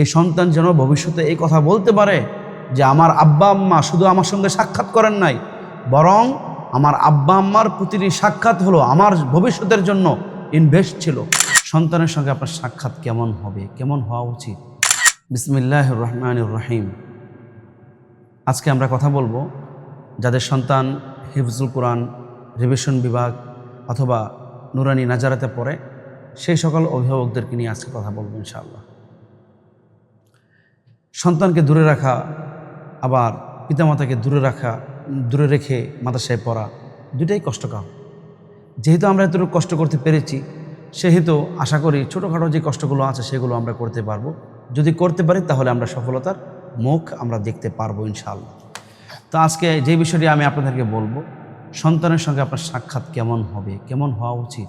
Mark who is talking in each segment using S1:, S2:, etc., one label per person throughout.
S1: এই সন্তান যেন ভবিষ্যতে এই কথা বলতে পারে যে আমার আব্বা আম্মা শুধু আমার সঙ্গে সাক্ষাৎ করেন নাই, বরং আমার আব্বা আম্মার প্রতিটি সাক্ষাৎ হলো আমার ভবিষ্যতের জন্য ইনভেস্ট ছিল। সন্তানের সঙ্গে আপনার সাক্ষাৎ কেমন হবে? কেমন হওয়া উচিত? বিসমিল্লাহ রহমান রহিম। আজকে আমরা কথা বলব যাদের সন্তান হিফজুল কোরআন রিভিশন বিভাগ অথবা নুরানি নাজারাতে পড়ে, সেই সকল অভিভাবকদেরকে নিয়ে আজকে কথা বলব ইনশাআল্লাহ। সন্তানকে দূরে রাখা, আবার পিতামাতাকে দূরে রাখা, দূরে রেখে মাদ্রাসায় পড়া দুটাই কষ্টকর। যেহেতু আমরা এতটুকু কষ্ট করতে পেরেছি, সেহেতু আশা করি ছোটোখাটো যে কষ্টগুলো আছে সেগুলো আমরা করতে পারব। যদি করতে পারি তাহলে আমরা সফলতার মুখ আমরা দেখতে পারব ইনশাআল্লাহ। তো আজকে যে বিষয়টি আমি আপনাদেরকে বলব, সন্তানের সঙ্গে আপনার সাক্ষাৎ কেমন হবে, কেমন হওয়া উচিত?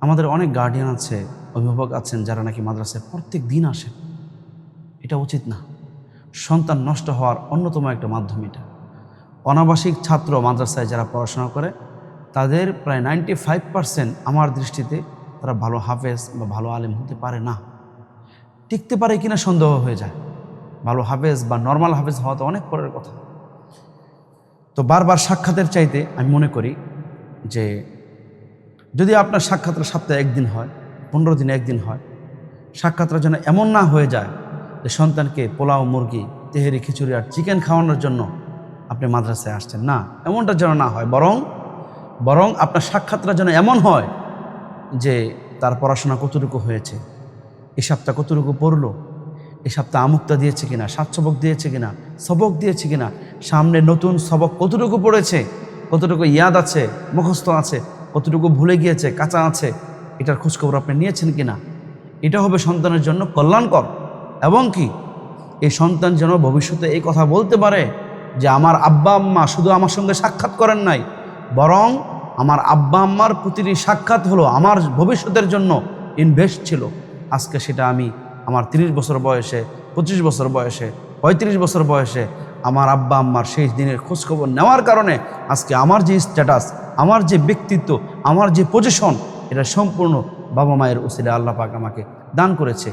S1: আমাদের অনেক গার্ডিয়ান আছে, অভিভাবক আছেন যারা নাকি মাদ্রাসায় প্রত্যেক দিন আসেন। এটা উচিত না। সন্তান নষ্ট হওয়ার অন্যতম একটা মাধ্যম এটা। অনাবাসিক ছাত্র মাদ্রাসায় যারা পড়াশোনা করে, তাদের প্রায় নাইনটি ফাইভ পারসেন্ট আমার দৃষ্টিতে তারা ভালো হাফেজ বা ভালো আলেম হতে পারে না। টিকতে পারে কিনা সন্দেহ হয়ে যায়। ভালো হাফেজ বা নর্মাল হাফেজ হওয়া তো অনেক পরের কথা। তো বারবার সাক্ষাতের চাইতে আমি মনে করি যে, যদি আপনার সাক্ষাৎটা সপ্তাহে একদিন হয়, পনেরো দিনে একদিন হয়, সাক্ষাৎটা যেন এমন না হয়ে যায় সন্তানকে পোলাও, মুরগি, তেহেরি, খিচুড়ি আর চিকেন খাওয়ানোর জন্য আপনি মাদ্রাসায় আসছেন। না, এমনটা যেন না হয়, বরং বরং আপনার সাক্ষাৎটা যেন এমন হয় যে তার পড়াশোনা কতটুকু হয়েছে, এই সপ্তাহ কতটুকু পড়ল এ সপ্তাহ আমুক্তা দিয়েছে কিনা, সাত সবক দিয়েছে কিনা, সবক দিয়েছে কিনা, সামনে নতুন সবক কতটুকু পড়েছে, কতটুকু ইয়াদ আছে, মুখস্থ আছে, কতটুকু ভুলে গিয়েছে, কাঁচা আছে, এটার খোঁজখবর আপনি নিয়েছেন কিনা, এটা হবে সন্তানের জন্য কল্যাণকর। এবং কি? এই সন্তান যেন ভবিষ্যতে এই কথা বলতে পারে যে আমার আব্বা আম্মা শুধু আমার সঙ্গে সাক্ষাৎ করেন নাই, বরং আমার আব্বা আম্মার প্রতিটি সাক্ষাৎ হলো আমার ভবিষ্যতের জন্য ইনভেস্ট ছিল। আজকে সেটা আমি আমার ৩০ বছর বয়সে, পঁচিশ বছর বয়সে, পঁয়ত্রিশ বছর বয়সে আমার আব্বা আম্মার শেষ দিনের খোঁজখবর নেওয়ার কারণে আজকে আমার যে স্ট্যাটাস আমার যে ব্যক্তিত্ব, আমার যে পজিশন এটা সম্পূর্ণ বাবা মায়ের উসিলে আল্লাহ পাক আমাকে দান করেছে।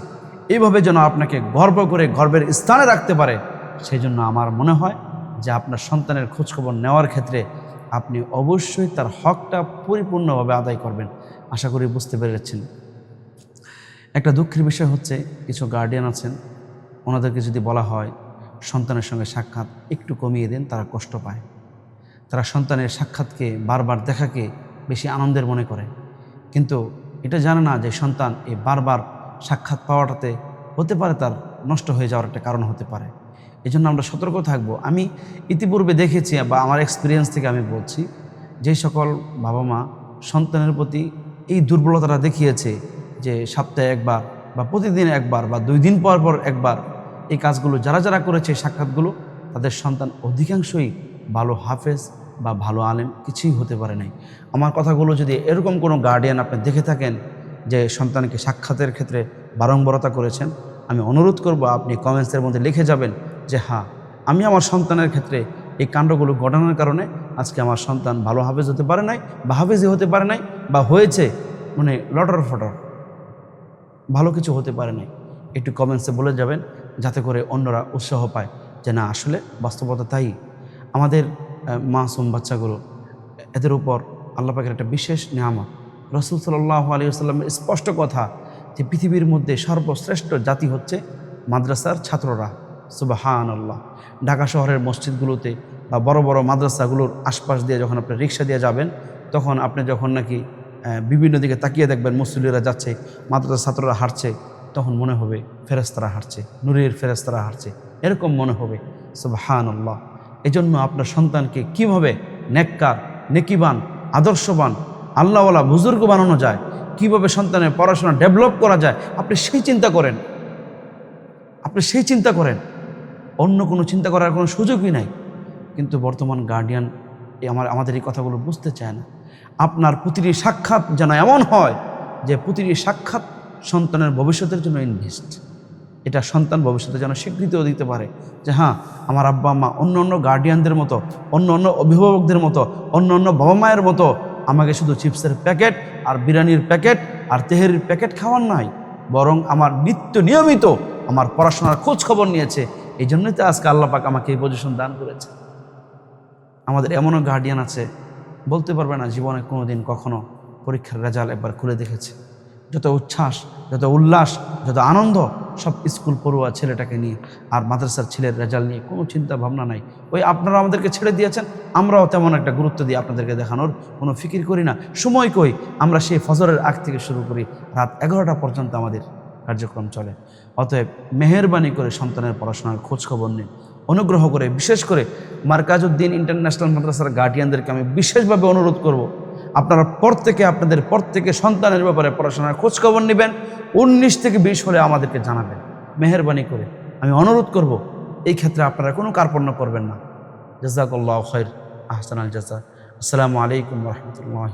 S1: এইভাবে যেন আপনাকে গর্ব করে গর্বের স্থানে রাখতে পারে সেই জন্য আমার মনে হয় যে আপনার সন্তানের খোঁজখবর নেওয়ার ক্ষেত্রে আপনি অবশ্যই তার হকটা পরিপূর্ণভাবে আদায় করবেন। আশা করি বুঝতে পেরেছেন। একটা দুঃখের বিষয় হচ্ছে, কিছু গার্ডিয়ান আছেন, ওনাদেরকে যদি বলা হয়, সন্তানের সঙ্গে সাক্ষাৎ একটু কমিয়ে দেন, তারা কষ্ট পায়। তারা সন্তানের সাক্ষাৎকে বারবার দেখাকে বেশি আনন্দের মনে করে। কিন্তু এটা জানে না যে সন্তান এই বারবার সাক্ষাৎ পাওয়াটাতে হতে পারে তার নষ্ট হয়ে যাওয়ার একটা কারণ হতে পারে। এই জন্য আমরা সতর্ক থাকব। আমি ইতিপূর্বে দেখেছি বা আমার এক্সপিরিয়েন্স থেকে আমি বলছি, যে সকল বাবা মা সন্তানের প্রতি এই দুর্বলতাটা দেখিয়েছে যে সপ্তাহে একবার বা প্রতিদিন একবার বা দুই দিন পর পর একবার এই কাজগুলো যারা যারা করেছে সাক্ষাৎগুলো, তাদের সন্তান অধিকাংশই ভালো হাফেজ বা ভালো আলেম, কিছুই হতে পারে নাই। আমার কথাগুলো যদি এরকম কোনো গার্ডিয়ান আপনি দেখে থাকেন যে সন্তানকে সাক্ষাতের ক্ষেত্রে বারংবারতা করেছেন, আমি অনুরোধ করব আপনি কমেন্টসের মধ্যে লিখে যাবেন যে হ্যাঁ আমি আমার সন্তানের ক্ষেত্রে এই কাণ্ডগুলো ঘটানোর কারণে আজকে আমার সন্তান ভালো হাফেজ হতে পারে নাই বা হাফেজই হতে পারে নাই বা হয়েছে মানে লটর ফটর, ভালো কিছু হতে পারে নাই। একটু কমেন্টসে বলে যাবেন, যাতে করে অন্যরা উৎসাহ পায় যে, না, আসলে বাস্তবতা তাই। আমাদের মাসুম বাচ্চাগুলো, এদের উপর আল্লাহ পাকের একটা বিশেষ নিয়ামত রসুল সাল্লাহ আলী আসাল্লামের স্পষ্ট কথা যে পৃথিবীর মধ্যে সর্বশ্রেষ্ঠ জাতি হচ্ছে মাদ্রাসার ছাত্ররা। সুবাহান আল্লাহ ঢাকা শহরের মসজিদগুলোতে বা বড় বড় মাদ্রাসাগুলোর আশপাশ দিয়ে যখন আপনি রিক্সা দিয়ে যাবেন, তখন আপনি যখন নাকি বিভিন্ন দিকে তাকিয়ে দেখবেন মুসলিরা যাচ্ছে মাদ্রাসা ছাত্ররা হাঁটছে, তখন মনে হবে ফেরেস্তারা হাঁটছে, নুরের ফেরেস্তারা হাঁটছে। এরকম মনে হবে। সুবাহান আল্লাহ এজন্য আপনার সন্তানকে কীভাবে নেককার, নেকিবান, আদর্শবান আল্লাহওয়ালা বুজুর্গ বানানো যায়, কীভাবে সন্তানের পড়াশোনা ডেভেলপ করা যায়, আপনি সেই চিন্তা করেন। আপনি সেই চিন্তা করেন। অন্য কোনো চিন্তা করার কোনো সুযোগই নাই। কিন্তু বর্তমান গার্ডিয়ান আমার, আমাদের এই কথাগুলো বুঝতে চায় না। আপনার প্রতিটি সাক্ষাৎ যেন এমন হয় যে প্রতিটি সাক্ষাৎ সন্তানের ভবিষ্যতের জন্য ইনভেস্ট এটা সন্তান ভবিষ্যতে যেন স্বীকৃতিও দিতে পারে যে হ্যাঁ আমার আব্বা মা অন্য অন্য গার্ডিয়ানদের মতো অন্য অন্য অভিভাবকদের মতো অন্য অন্য বাবা মায়ের মতো আমাকে শুধু চিপসের প্যাকেট আর বিরিয়ানির প্যাকেট আর তেহেরির প্যাকেট খাওয়ার নাই, বরং আমার নিত্য নিয়মিত আমার পড়াশোনার খোঁজ খবর নিয়েছে। এই জন্যই তো আজকে আল্লাহ পাক আমাকে এই পজিশন দান করেছে আমাদের এমনও গার্ডিয়ান আছে, বলতে পারবে না জীবনে কোনো দিন কখনো পরীক্ষার রেজাল্ট একবার খুলে দেখেছে। যত উচ্ছ্বাস, যত উল্লাস, যত আনন্দ, সব স্কুল পড়ুয়া ছেলেটাকে নিয়ে আর মাদ্রাসার ছেলের রেজাল্ট নিয়ে কোনো চিন্তা ভাবনা নাই। ওই আপনারা আমাদেরকে ছেড়ে দিয়েছেন, আমরাও তেমন একটা গুরুত্ব দিয়ে আপনাদেরকে দেখানোর কোনো ফিকির করি না। সময় কই? আমরা সেই ফজরের আগ থেকে শুরু করি, রাত এগারোটা পর্যন্ত আমাদের কার্যক্রম চলে। অতএব মেহরবানি করে সন্তানের পড়াশোনার খোঁজখবর নিন। অনুগ্রহ করে, বিশেষ করে মার্কাজউদ্দিন ইন্টারন্যাশনাল মাদ্রাসার গার্ডিয়ানদেরকে আমি বিশেষভাবে অনুরোধ করব। আপনারা প্রত্যেকে আপনাদের প্রত্যেকে সন্তানের ব্যাপারে পড়াশোনার খোঁজখবর নেবেন, উনিশ থেকে বিশ হলে আমাদেরকে জানাবেন। মেহরবানি করে। আমি অনুরোধ করব, এই ক্ষেত্রে আপনারা কোনো কার্পণ্য করবেন না। জাজাকল্লাহ খৈর আহসান আল জাজা। আসসালামু আলাইকুম রহমতুল্লাহ